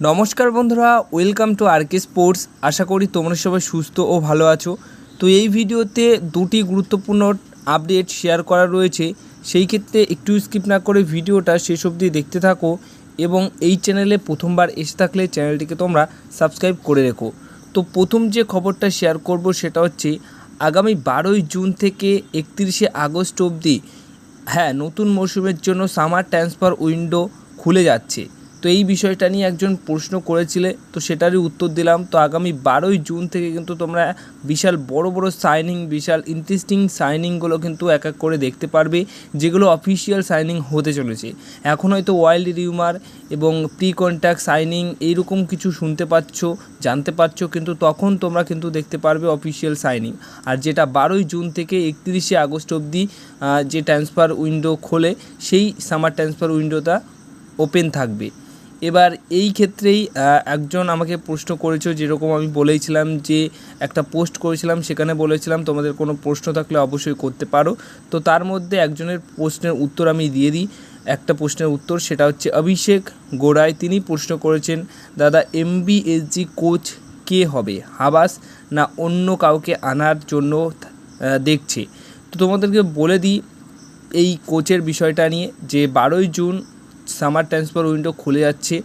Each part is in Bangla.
নমস্কার বন্ধুরা ওয়েলকাম টু আরকে স্পোর্টস আশা করি তোমরা সবাই সুস্থ ও ভালো আছো। তো এই ভিডিওতে দুটি গুরুত্বপূর্ণ আপডেট শেয়ার করা রয়েছে। সেই ক্ষেত্রে একটু স্কিপ না করে ভিডিওটা শেষ অবধি দেখতে থাকো এবং এই চ্যানেলে প্রথমবার এসে থাকলে চ্যানেলটিকে তোমরা সাবস্ক্রাইব করে রেখো। তো প্রথম যে খবরটা শেয়ার করব সেটা হচ্ছে, আগামী বারোই জুন থেকে একত্রিশে আগস্ট অবধি হ্যাঁ নতুন মরশুমের জন্য সামার ট্রান্সফার উইন্ডো খুলে যাচ্ছে। তো এই বিষয়টা নিয়ে একজন প্রশ্ন করেছিলে, তো সেটারই উত্তর দিলাম। তো আগামী বারোই জুন থেকে কিন্তু তোমরা বিশাল বড় বড় সাইনিং বিশাল ইন্টারেস্টিং সাইনিংগুলো কিন্তু এক এক করে দেখতে পারবে, যেগুলো অফিসিয়াল সাইনিং হতে চলেছে। এখন হয়তো ওয়াইল্ড রিউমার এবং প্রি কন্ট্যাক্ট সাইনিং এইরকম কিছু শুনতে পাচ্ছ, জানতে পারছ, কিন্তু তখন তোমরা কিন্তু দেখতে পারবে অফিসিয়াল সাইনিং আর যেটা বারোই জুন থেকে একত্রিশে আগস্ট অবধি যে ট্রান্সফার উইন্ডো খোলে, সেই সামার ট্রান্সফার উইন্ডোটা ওপেন থাকবে। এবার এই ক্ষেত্রেই একজন আমাকে প্রশ্ন করেছ যেরকম আমি বলেইছিলাম যে, একটা পোস্ট করেছিলাম, সেখানে বলেছিলাম, তোমাদের কোনো প্রশ্ন থাকলে অবশ্যই করতে পারো। তো তার মধ্যে একজনের প্রশ্নের উত্তর আমি দিয়ে দিই। একটা প্রশ্নের উত্তর, সেটা হচ্ছে, অভিষেক গোড়ায় তিনি প্রশ্ন করেছেন, দাদা, এমবিএসজি কোচ কে হবে? হাবাস না অন্য কাউকে আনার জন্য দেখছে? তো তোমাদেরকে বলে দিই, এই কোচের বিষয়টা নিয়ে যে, বারোই জুন সামার ট্রান্সফার উইন্ডো খুলে যাচ্ছে।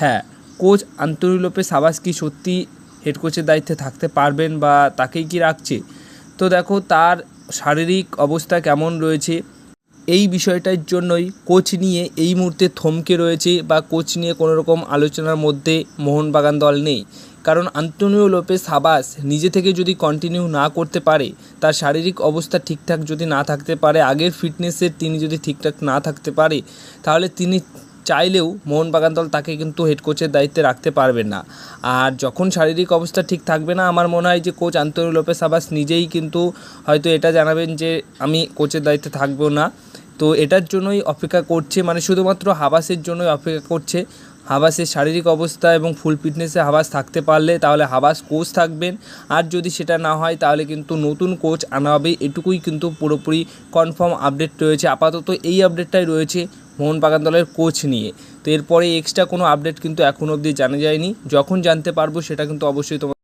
হ্যাঁ কোচ আন্তরি লোপে সাবাস কি সত্যি হেড কোচের দায়িত্বে থাকতে পারবেন বা তাকেই কি রাখছে? তো দেখো, তার শারীরিক অবস্থা কেমন রয়েছে? এই বিষয়টার জন্যই কোচ নিয়ে এই মুহূর্তে থমকে রয়েছে বা কোচ নিয়ে কোনো রকম আলোচনার মধ্যে মোহনবাগান দল নেই। কারণ আন্তনিও লোপেস হাবাস নিজে থেকে যদি কন্টিনিউ না করতে পারে, তার শারীরিক অবস্থা ঠিকঠাক যদি না থাকতে পারে, আগের ফিটনেসের তিনি যদি ঠিকঠাক না থাকতে পারে, তাহলে তিনি চাইলেও মোহনবাগান দল তাকে কিন্তু হেড কোচের দায়িত্বে রাখতে পারবে না। আর যখন শারীরিক অবস্থা ঠিক থাকবে না, আমার মনে হয় যে কোচ আন্তনি লোপেস আবাস নিজেই কিন্তু হয়তো এটা জানাবেন যে আমি কোচের দায়িত্বে থাকব না। তো এটার জন্যই অপেক্ষা করছে মানে শুধুমাত্র হাবাসের জন্যই অপেক্ষা করছে। হাবাসের শারীরিক অবস্থা এবং ফুল ফিটনেসে হাবাস থাকতে পারলে তাহলে হাবাস কোচ থাকবেন। আর যদি সেটা না হয়, তাহলে কিন্তু নতুন কোচ আনা হবে। এটুকুই কিন্তু পুরোপুরি কনফার্ম আপডেট রয়েছে। আপাতত এই আপডেটটাই রয়েছে মোহনবাগান দলের কোচ নিয়ে। তো এরপরে এক্সট্রা কোনো আপডেট কিন্তু এখন অবধি জানা যায়নি। যখন জানতে পারব, সেটা কিন্তু অবশ্যই তোমার